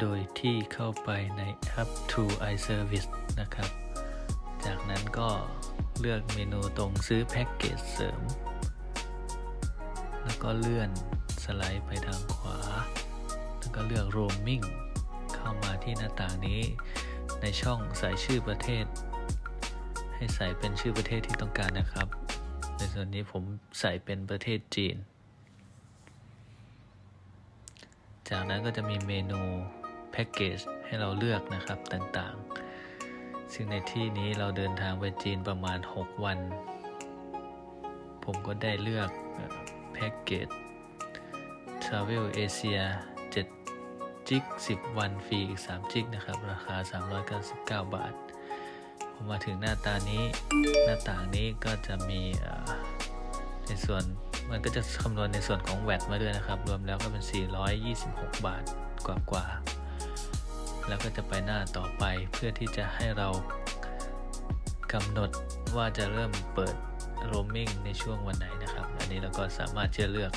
โดยที่เข้าไปในแอป To iService นะครับ จากนั้นก็เลือกเมนูตรงซื้อแพ็กเกจเสริม แล้วก็เลื่อนสไลด์ไปทางขวา แล้วก็เลือก roaming เข้ามาที่หน้าต่างนี้ ในช่องใส่ชื่อประเทศ ให้ใส่เป็นชื่อประเทศที่ต้องการนะครับ ในส่วนนี้ผมใส่เป็นประเทศจีน จากนั้นก็จะมีเมนู แพ็กเกจให้เราเลือกนะครับต่างๆ ซึ่งในที่นี้เราเดินทางไปจีนประมาณ 6 วัน ผมก็ได้เลือกแพ็กเกจ Travel Asia 7จิก10 วันฟรีอีก 3 จิกนะครับ ราคา 399 บาทพอมาถึงหน้าตานี้ หน้าต่างนี้ก็จะมีในส่วนมันก็จะคำนวณในส่วนของแวดมาด้วยนะครับ รวมแล้วก็เป็น 426 บาทกว่ากว่าๆ แล้วก็จะไปหน้าต่อไปเพื่อที่จะให้เรากำหนดว่าจะเริ่มเปิด roaming ในช่วงวันไหนนะครับ อันนี้เราก็สามารถจะเลือก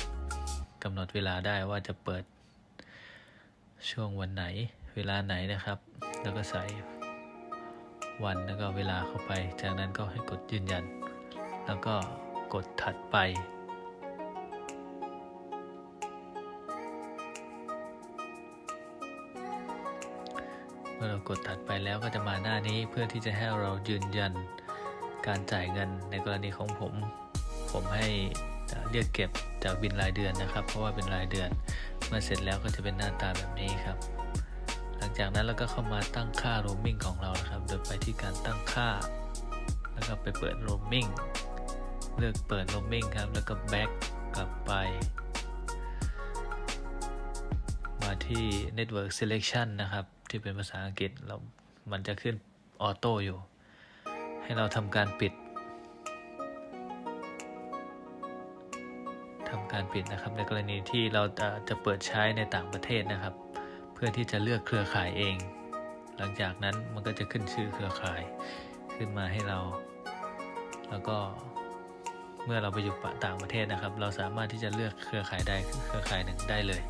กำหนดเวลาได้ว่าจะเปิดช่วงวันไหนเวลาไหนนะครับ แล้วก็ใส่วันแล้วก็เวลาเข้าไป จากนั้นก็ให้กดยืนยัน แล้วก็กดถัดไป เมื่อเรากดถัดไปแล้วก็จะมาหน้านี้เพื่อที่จะให้เรายืนยันการจ่ายเงินในกรณีของผม ผมให้เรียกเก็บจากบินรายเดือนนะครับ เพราะว่าเป็นรายเดือน เมื่อเสร็จแล้วก็จะเป็นหน้าตาแบบนี้ครับ หลังจากนั้นเราก็เข้ามาตั้งค่า roaming ของเรานะครับ โดยไปที่การตั้งค่า แล้วก็ไปเปิด roaming เลือกเปิด roaming ครับ แล้วก็ back กลับไป มาที่ network selection นะครับ ที่เป็นภาษาอังกฤษเรามันจะขึ้นออโต้อยู่ ให้เราทำการปิดทำการปิดนะครับ ในกรณีที่เราจะเปิดใช้ในต่างประเทศนะครับ เพื่อที่จะเลือกเครือข่ายเอง หลังจากนั้นมันก็จะขึ้นชื่อเครือข่ายขึ้นมาให้เรา แล้วก็เมื่อเราไปอยู่ต่างประเทศนะครับ เราสามารถที่จะเลือกเครือข่ายใดเครือข่ายหนึ่งได้เลย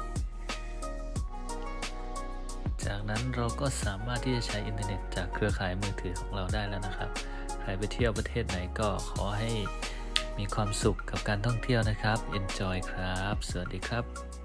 จากนั้นเราก็สามารถที่จะใช้อินเทอร์เน็ตจากเครือข่ายมือถือของเราได้แล้วนะครับ ใครไปเที่ยวประเทศไหนก็ขอให้มีความสุขกับการท่องเที่ยวนะครับ Enjoy ครับ สวัสดีครับ